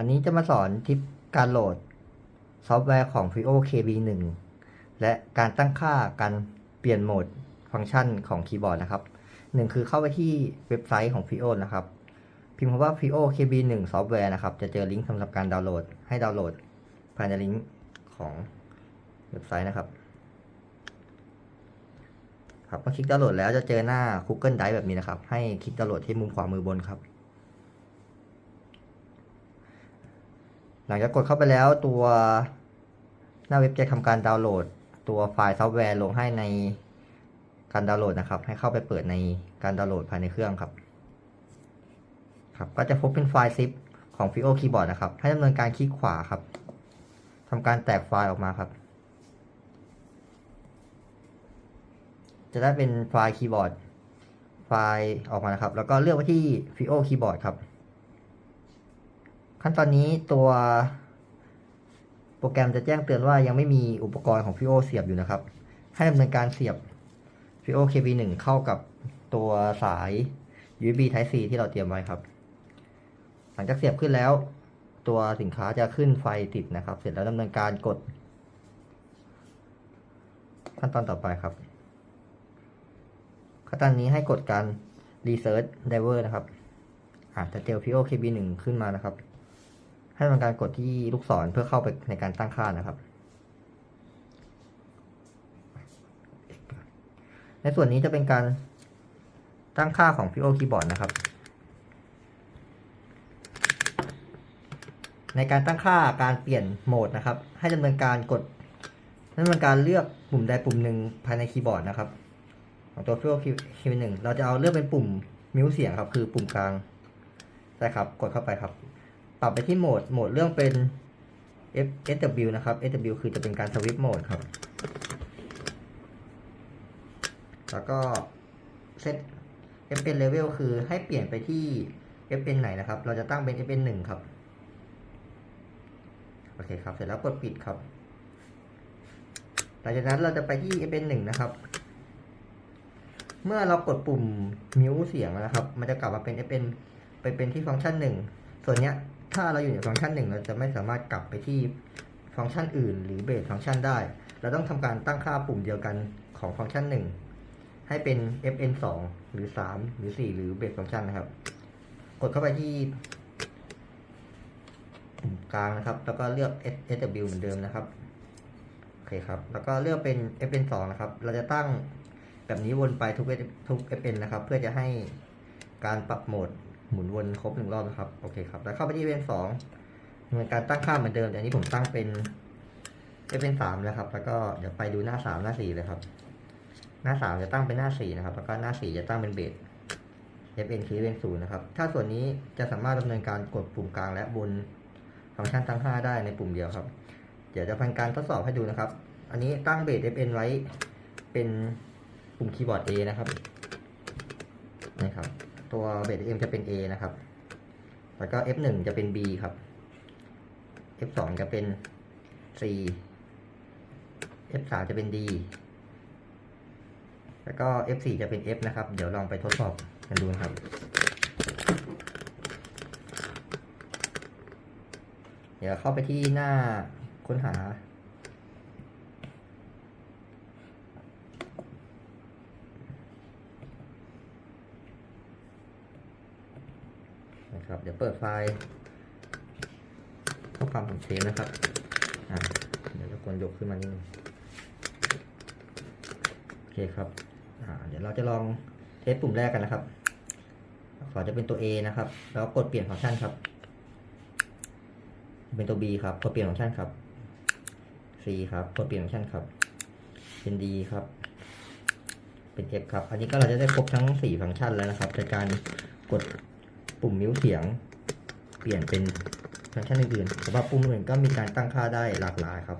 วันนี้จะมาสอนทิปการโหลด ซอฟต์แวร์ของ Fio KB1 และการตั้งค่าการเปลี่ยนโหมดฟังก์ชันของคีย์บอร์ดนะครับหนึ่งคือเข้าไปที่เว็บไซต์ของ Fio นะครับ พิมพ์คำว่า Fio KB1 ซอฟต์แวร์นะครับ จะเจอลิงก์สำหรับการดาวน์โหลด ให้ดาวน์โหลดภายในลิงก์ของเว็บไซต์นะครับ ครับเมื่อคลิกดาวน์โหลดแล้วจะเจอหน้า Google Drive แบบนี้นะครับ ให้คลิกดาวน์โหลดที่มุมขวามือบนครับ หลังจากกดเข้าไปแล้วตัวหน้าเว็บจะทำการดาวน์โหลด ตัวไฟล์ซอฟต์แวร์ลงให้ในการดาวน์โหลดนะครับ ให้เข้าไปเปิดในการดาวน์โหลดภายในเครื่องครับ ครับก็จะพบเป็นไฟล์ซิปของ Fio Keyboard นะครับ ให้ดำเนินการคลิกขวาครับทำการแตกไฟล์ออกมาครับ จะได้เป็นไฟล์คีย์บอร์ดไฟล์ออกมานะครับ แล้วก็เลือกไปที่ Fio Keyboard ครับ ขั้นตอนนี้ตัวโปรแกรมจะแจ้งเตือนว่ายังไม่มีอุปกรณ์ของ Fio เสียบอยู่นะครับ ให้ดำเนินการเสียบ Fio KB1 เข้ากับตัวสาย USB Type C ที่เราเตรียมไว้ครับ หลังจากเสียบขึ้นแล้ว ตัวสินค้าจะขึ้นไฟติดนะครับ เสร็จแล้วดำเนินการกด ขั้นตอนต่อไปครับ ขั้นตอนนี้ให้กดการ Research Driver นะครับอาจจะเจอ Fio KB1 ขึ้นมานะครับ ให้ทำการกดที่ลูกศรเพื่อเข้าไปในการตั้งค่านะครับ ในส่วนนี้จะเป็นการตั้งค่าของ Fio Keyboard นะครับ ในการตั้งค่าการเปลี่ยนโหมดนะครับ ให้ดำเนินการกดดำเนินการเลือกปุ่มใดปุ่มหนึ่งภายในคีย์บอร์ดนะครับ ของตัว Fio Key 1เราจะเอาเลือกเป็นปุ่มมิวเสียงครับ คือปุ่มกลางใช่ครับ กดเข้าไปครับ ปรับไปที่โหมด โหมดเรื่องเป็น F SW นะครับ SW คือจะเป็นการสวิปโหมดครับ แล้วก็เซต FN level คือให้เปลี่ยนไปที่ FN ไหนนะครับ เราจะตั้งเป็น FN 1ครับ โอเคครับ เสร็จแล้วกดปิดครับ หลังจากนั้นเราจะไปที่ FN 1นะครับ เมื่อเรากดปุ่มมิวเสียงนะครับ มันจะกลับมาเป็น FN ไปเป็นที่ฟังก์ชันหนึ่ง ส่วนเนี้ยถ้าเราอยู่ในฟังก์ชันหนึ่งเราจะไม่สามารถกลับไปที่ฟังก์ชันอื่น หรือเบสฟังก์ชันได้ เราต้องทำการตั้งค่าปุ่มเดียวกันของฟังก์ชันหนึ่งให้เป็น fn 2หรือ 3 หรือ 4 หรือเบสฟังก์ชันนะครับ กดเข้าไปที่ปุ่มกลางนะครับ แล้วก็เลือก sw เหมือนเดิมนะครับโอเคครับ แล้วก็เลือกเป็น fn 2นะครับ เราจะตั้งแบบนี้วนไปทุกทุก fn นะครับ เพื่อจะให้การปรับโหมด หมุนวนครบหนึ่งรอบนะครับ โอเคครับ แล้วเข้าไปที่เป็นสองเหมือนการตั้งค่าเหมือนเดิมแต่อันนี้ผมตั้งเป็นเป็นสามนะครับ แล้วก็เดี๋ยวไปดูหน้าสามหน้าสี่เลยครับ หน้าสามจะตั้งเป็นหน้าสี่นะครับ แล้วก็หน้าสี่จะตั้งเป็นเบส fn คือเป็นศูนย์นะครับ ถ้าส่วนนี้จะสามารถดำเนินการกดปุ่มกลางและบนฟังก์ชันตั้งค่าได้ในปุ่มเดียวครับ เดี๋ยวจะทำการทดสอบให้ดูนะครับ อันนี้ตั้งเบส fn ไว้เป็นปุ่มคีย์บอร์ด A นะครับนะครับ ตัวเบส M จะเป็น A นะครับ แล้วก็ F1 จะเป็น B ครับ F2 จะเป็น C F3 จะเป็น D แล้วก็ F4 จะเป็น F นะครับ เดี๋ยวลองไปทดสอบกันดูนครับ เดี๋ยวเข้าไปที่หน้าค้นหา นะครับ เดี๋ยวเปิดไฟล์ข้อความของเชฟนะครับอ่าเดี๋ยวจะกดยกขึ้นมานิดนึงโอเคครับอ่าเดี๋ยวเราจะลองเทสปุ่มแรกกันนะครับ ขอจะเป็นตัว A นะครับ แล้วกดเปลี่ยนฟังก์ชันครับ เป็นตัว B ครับ กดเปลี่ยนฟังก์ชันครับ C ครับ กดเปลี่ยนฟังก์ชันครับ เป็น D ครับ เป็น F ครับ อันนี้ก็เราจะได้ครบทั้ง 4 ฟังก์ชันแล้วนะครับในการกด ปุ่มมิวเสียง เปลี่ยนเป็นฟังก์ชันอื่นๆสำหรับปุ่มอื่นก็มีการตั้งค่าได้หลากหลายครับ